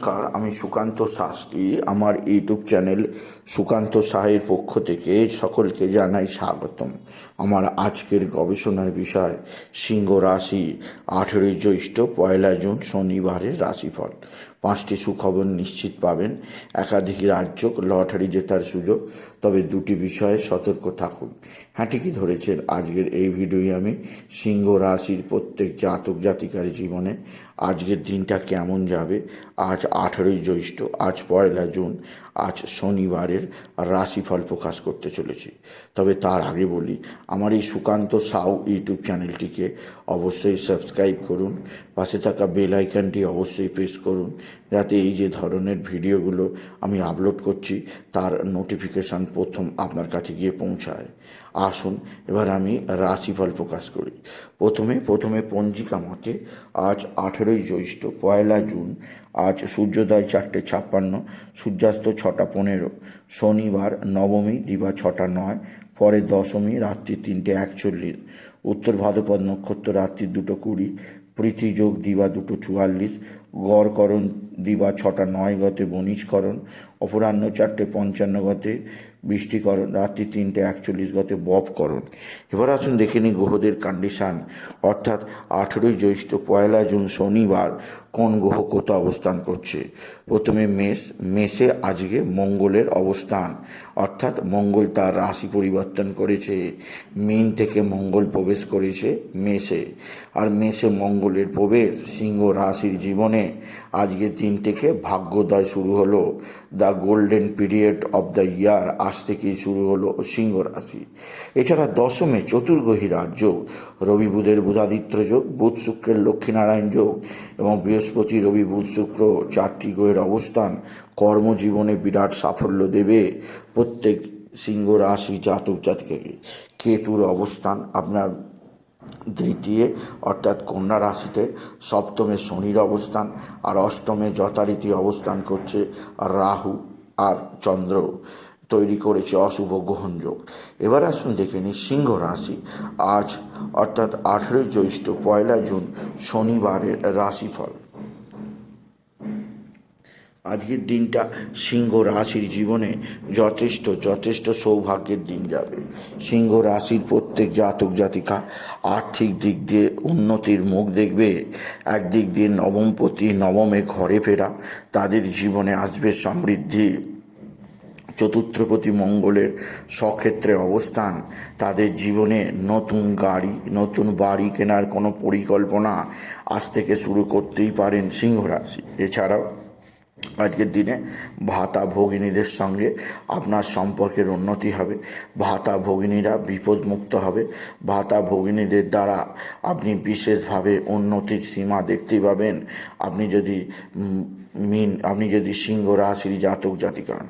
নমস্কার, আমি সুকান্ত শাস্ত্রী। আমার ইউটিউব চ্যানেল সুকান্ত সাহের পক্ষ থেকে সকলকে জানাই স্বাগতম। আমার আজকের গবেষণার বিষয়, সিংহ রাশি আঠেরোই জ্যৈষ্ঠ, পয়লা জুন শনিবারের রাশিফল। পাঁচটি সুখবর নিশ্চিত পাবেন। একাধিক রাজ্য লটারি জেতার সুযোগ, তবে দুটি বিষয়ে সতর্ক থাকুন। হ্যাঁ ঠিকই ধরেছেন, আজকের এই ভিডিওয়ে আমি। সিংহ রাশির প্রত্যেক জাতক জাতিকার জীবনে আজকের দিনটা কেমন যাবে? আজ আঠারোই জ্যৈষ্ঠ, আজ পয়লা জুন, আজ শনিবারের রাশিফল প্রকাশ করতে চলেছি। তবে তার আগে বলি, আমার এই সুকান্ত সাউ ইউটিউব চ্যানেলটিকে অবশ্যই সাবস্ক্রাইব করুন। পাশে থাকা বেল আইকনটি অবশ্যই প্রেস করুন। যাতে এই যে ধরনের ভিডিওগুলো আমি আপলোড করছি, তার নোটিফিকেশান প্রথম আপনার কাছে গিয়ে পৌঁছায়। আসুন, এবার আমি রাশিফল প্রকাশ করি। প্রথমে প্রথমে পঞ্জিকা মতে আজ আঠেরোই জ্যৈষ্ঠ, পয়লা জুন, আজ সূর্যোদয় চারটে ছাপ্পান্ন, সূর্যাস্ত ছটা পনেরো, শনিবার নবমী, দিবা ছটা নয়, পরে দশমী, রাত্রি তিনটে একচল্লিশ, উত্তর ভাদ্রপদ নক্ষত্র, রাত্রি দুটো কুড়ি, প্রীতি যোগ, দিবা দুটো চুয়াল্লিশ গড়করণ দিবা ছটা নয় গতে বণিজকরণ, অপরাহ্ন চারটে পঞ্চান্ন গতে বৃষ্টিকরণ, রাত্রি তিনটে একচল্লিশ গতে বপকরণ। এবার আসুন দেখে নিই গ্রহদের কন্ডিশান অর্থাৎ আঠেরোই জ্যৈষ্ঠ পয়লা জুন শনিবার কোন গ্রহ কোথা অবস্থান করছে? প্রথমে মেষ, মেষে আজকে মঙ্গলের অবস্থান। অর্থাৎ মঙ্গল তার রাশি পরিবর্তন করেছে। মিন থেকে মঙ্গল প্রবেশ করেছে মেষে। আর মেষে মঙ্গলের প্রবেশ সিংহ রাশির জীবনে আজকের দিন থেকে ভাগ্যোদয় শুরু হলো the golden period of the year, আজ থেকেই শুরু হলো সিংহ রাশি। এছাড়া দশমে চতুর্গ্রহী রাজ্য, রবি বুধের বুধাদিত্য যোগ, বুধ শুক্রের লক্ষ্মীনারায়ণ যোগ এবং বৃহস্পতি, রবি বুধ শুক্র চারটি গ্রহের অবস্থান কর্মজীবনে বিরাট সাফল্য দেবে প্রত্যেক সিংহ রাশি জাতক জাতিকাকে। কেতুর অবস্থান আপনার দ্বিতীয় অর্থাৎ কন্যা রাশিতে সপ্তমে শনির অবস্থান আর অষ্টমে যথারীতি অবস্থান করছে রাহু আর চন্দ্র। তৈরি করেছে অশুভ গ্রহণযোগ এবার আসুন দেখে নিই সিংহ রাশি। আজ, অর্থাৎ আঠেরোই জ্যৈষ্ঠ, পয়লা জুন, শনিবারের রাশিফল। আজকের দিনটা সিংহ রাশির জীবনে যথেষ্ট যথেষ্ট সৌভাগ্যের দিন যাবে। সিংহ রাশির প্রত্যেক জাতক জাতিকা আর্থিক দিক দিয়ে উন্নতির মুখ দেখবে। একদিক দিয়ে নবমপতি নবমে ঘরে ফেরা, তাদের জীবনে আসবে সমৃদ্ধি। চতুর্থপতি মঙ্গলের স্বক্ষেত্রে অবস্থান, তাদের জীবনে নতুন গাড়ি, নতুন বাড়ি কেনার কোনো পরিকল্পনা আজ থেকে শুরু করতেই পারেন সিংহ রাশি। এছাড়াও আজকের দিনে ভাতা ভগিনীদের সঙ্গে আপনার সম্পর্কের উন্নতি হবে। ভাতা ভগিনীরা বিপদমুক্ত হবে। ভাতা ভগিনীদের দ্বারা আপনি বিশেষভাবে উন্নতির সীমা দেখতে পাবেন। আপনি যদি মিন, আপনি যদি সিংহ রাশির জাতক জাতিকা হন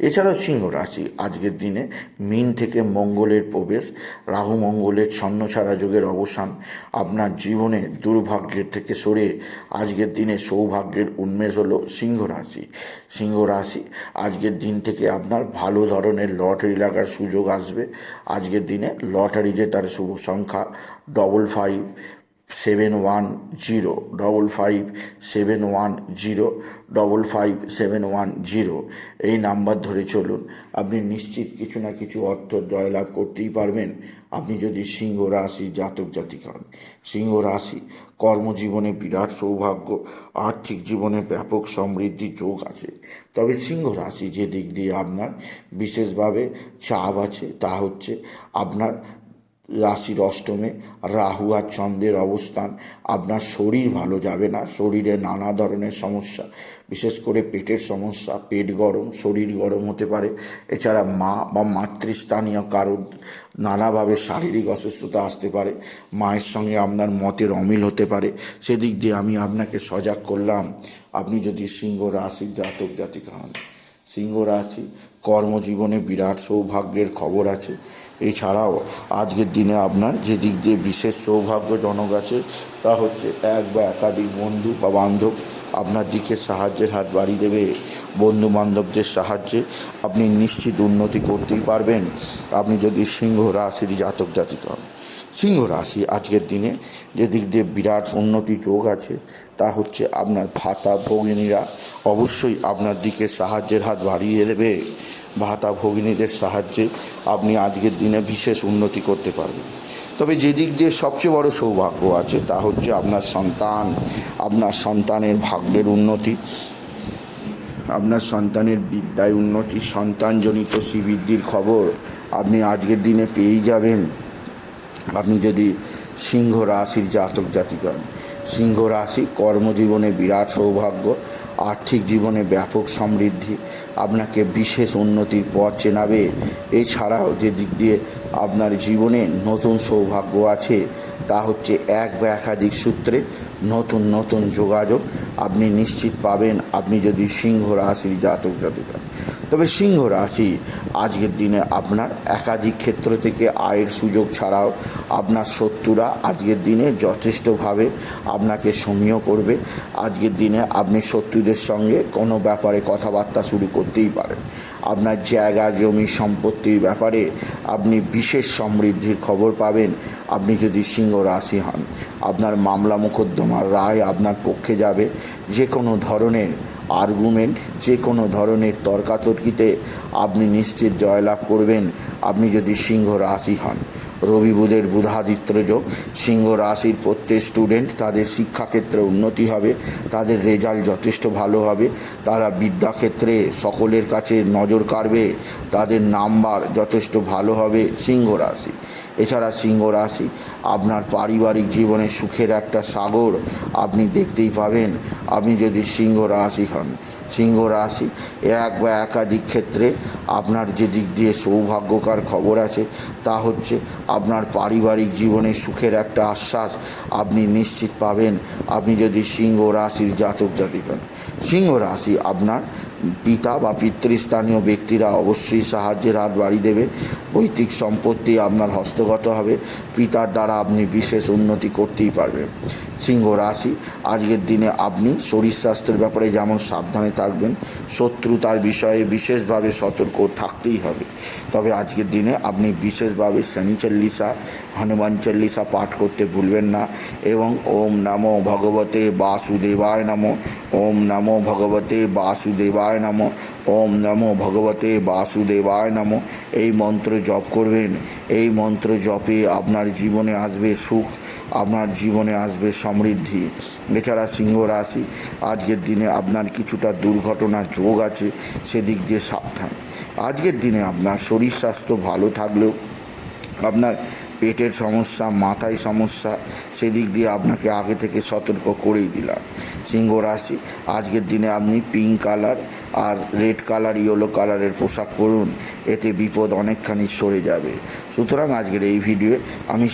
এছাড়াও সিংহ রাশি। আজকের দিনে মিন থেকে মঙ্গলের প্রবেশ, রাহু মঙ্গলের ছন্নছাড়া যুগের অবসান আপনার জীবনে দুর্ভাগ্যের থেকে সরে আজকের দিনে সৌভাগ্যের উন্মেষ হলো সিংহ রাশি। সিংহ রাশি, আজকের দিন থেকে আপনার ভালো ধরনের লটারি লাগার সুযোগ আসবে। আজকের দিনে লটারি জেতার শুভ সংখ্যা double five seven one zero double five seven one zero double five seven one zero এই নাম্বার ধরে চলুন। আপনি নিশ্চিত কিছু না কিছু অর্থ জয়লাভ করতেই পারবেন। আপনি যদি সিংহ রাশি জাতক জাতিক হন, সিংহ রাশি কর্মজীবনে বিরাট সৌভাগ্য, আর্থিক জীবনে ব্যাপক সমৃদ্ধি যোগ আছে। তবে সিংহ রাশি যে দিক দিয়ে আপনার বিশেষভাবে চাপ আছে, তা হচ্ছে আপনার রাশির অষ্টমে রাহু আর চন্দ্রের অবস্থান। আপনার শরীর ভালো যাবে না, শরীরে নানা ধরনের সমস্যা, বিশেষ করে পেটের সমস্যা, পেট গরম, শরীর গরম হতে পারে। এছাড়া মা বা মাতৃস্থানীয় কারোর নানাভাবে শারীরিক অসুস্থতা আসতে পারে, মায়ের সঙ্গে আপনার মতের অমিল হতে পারে। সেদিক দিয়ে আমি আপনাকে সজাগ করলাম। আপনি যদি সিংহ রাশির জাতক জাতিকা হন, সিংহ রাশি কর্মজীবনে বিরাট সৌভাগ্যের খবর আছে। এছাড়াও আজকের দিনে আপনার যে দিক দিয়ে বিশেষ সৌভাগ্যজনক আছে, তা হচ্ছে এক বা একাধিক বন্ধু বা বান্ধব আপনার দিকে সাহায্যের হাত বাড়িয়ে দেবে। বন্ধু বান্ধবদের সাহায্যে আপনি নিশ্চিত উন্নতি করতেই পারবেন। আপনি যদি সিংহ রাশির জাতক জাতিকা হন, সিংহ রাশি আজকের দিনে যে দিক দিয়ে বিরাট উন্নতি যোগ আছে তা হচ্ছে আপনার ভাতা ভগিনীরা। অবশ্যই আপনার দিকে সাহায্যের হাত বাড়িয়ে দেবে। ভাতা ভগিনীদের সাহায্যে আপনি আজকের দিনে বিশেষ উন্নতি করতে পারবেন। তবে যে দিক দিয়ে সবচেয়ে বড় সৌভাগ্য আছে তা হচ্ছে আপনার সন্তান, আপনার সন্তানের ভাগ্যের উন্নতি, আপনার সন্তানের বিদ্যায় উন্নতি, সন্তানজনিত শ্রীবৃদ্ধির খবর আপনি আজকের দিনে পেয়েই যাবেন। আপনি যদি সিংহ রাশির জাতক জাতিকা। সিংহ রাশি, কর্মজীবনে বিরাট সৌভাগ্য, আর্থিক জীবনে ব্যাপক সমৃদ্ধি, আপনাকে বিশেষ উন্নতির পথ চেনাবে এছাড়াও যে দিক দিয়ে আপনার জীবনে নতুন সৌভাগ্য আছে, তা হচ্ছে এক বা একাধিক সূত্রে নতুন নতুন যোগাযোগ আপনি নিশ্চিত পাবেন আপনি যদি সিংহ রাশির জাতক জাতিকা। তবে সিংহ রাশি, আজকের দিনে আপনার একাধিক ক্ষেত্র থেকে আয়ের সুযোগ ছাড়াও আপনার শত্রুরা আজকের দিনে যথেষ্টভাবে আপনাকে সমীহ করবে। আজকের দিনে আপনি শত্রুদের সঙ্গে কোনো ব্যাপারে কথাবার্তা শুরু করতেই পারেন। আপনার জায়গা, জমি, সম্পত্তির ব্যাপারে আপনি বিশেষ সমৃদ্ধির খবর পাবেন। আপনি যদি সিংহ রাশি হন, আপনার মামলা মোকদ্দমার রায় আপনার পক্ষে যাবে। যে কোনো ধরনের আর্গুমেন্ট যে কোনো ধরনের তর্কাতর্কিতে আপনি নিশ্চিত জয়লাভ করবেন। আপনি যদি সিংহ রাশি হন রবি বুধের বুধাদিত্য যোগ। সিংহ রাশির প্রত্যেক স্টুডেন্ট তাদের শিক্ষাক্ষেত্রে উন্নতি হবে, তাদের রেজাল্ট যথেষ্ট ভালো হবে, তারা বিদ্যাক্ষেত্রে সকলের কাছে নজর কাড়বে, তাদের নাম্বার যথেষ্ট ভালো হবে সিংহ রাশি। এছাড়া সিংহ রাশি, আপনার পারিবারিক জীবনে সুখের একটা সাগর আপনি দেখতেই পাবেন। আপনি যদি সিংহ রাশি হন সিংহ রাশি, এক বা একাধিক ক্ষেত্রে আপনার যে দিক দিয়ে সৌভাগ্যকার খবর আছে, তা হচ্ছে আপনার পারিবারিক জীবনে সুখের একটা আশ্বাস আপনি নিশ্চিত পাবেন, আপনি যদি সিংহ রাশির জাতক জাতিক হন সিংহ রাশি আপনার পিতা বা পিতৃস্থানীয় ব্যক্তিরা অবশ্যই সাহায্যের হাত বাড়িয়ে দেবে, পৈতৃক সম্পত্তি আপনার হস্তগত হবে, পিতার দ্বারা আপনি বিশেষ উন্নতি করতেই পারবেন। সিংহ রাশি। আজকের দিনে আপনি শরীর স্বাস্থ্যের ব্যাপারে যেমন সাবধানে থাকবেন, শত্রুতার বিষয়ে বিশেষভাবে সতর্ক থাকতেই হবে। তবে আজকের দিনে আপনি বিশেষভাবে শনি চল্লিশা, হনুমান চল্লিশা পাঠ করতে ভুলবেন না এবং ওম নমো ভগবতে বাসুদেবায় নমো, ওম নমো ভগবতে বাসুদেবায় নমো, ওম নমো ভগবতে বাসুদেবায় নমো। এই মন্ত্র জপ করবেন। এই মন্ত্র জপে আপনার জীবনে আসবে সুখ, আপনার জীবনে আসবে সমৃদ্ধি। এছাড়া সিংহ রাশি, আজকের দিনে আপনার কিছুটা দুর্ঘটনা যোগ আছে, সেদিক দিয়ে সাবধান। আজকের দিনে আপনার শরীর স্বাস্থ্য ভালো থাকলেও আপনার পেটের সমস্যা, মাথায় সমস্যা, সেদিক দিয়ে আপনাকে আগে থেকে সতর্ক করেই দিলাম। সিংহ রাশি, আজকের দিনে আপনি পিঙ্ক কালার আর রেড কালার ইয়েলো কালারের পোশাক পরুন, এতে বিপদ অনেকখানি সরে যাবে। সুতরাং আজকের এই ভিডিওয়ে আমি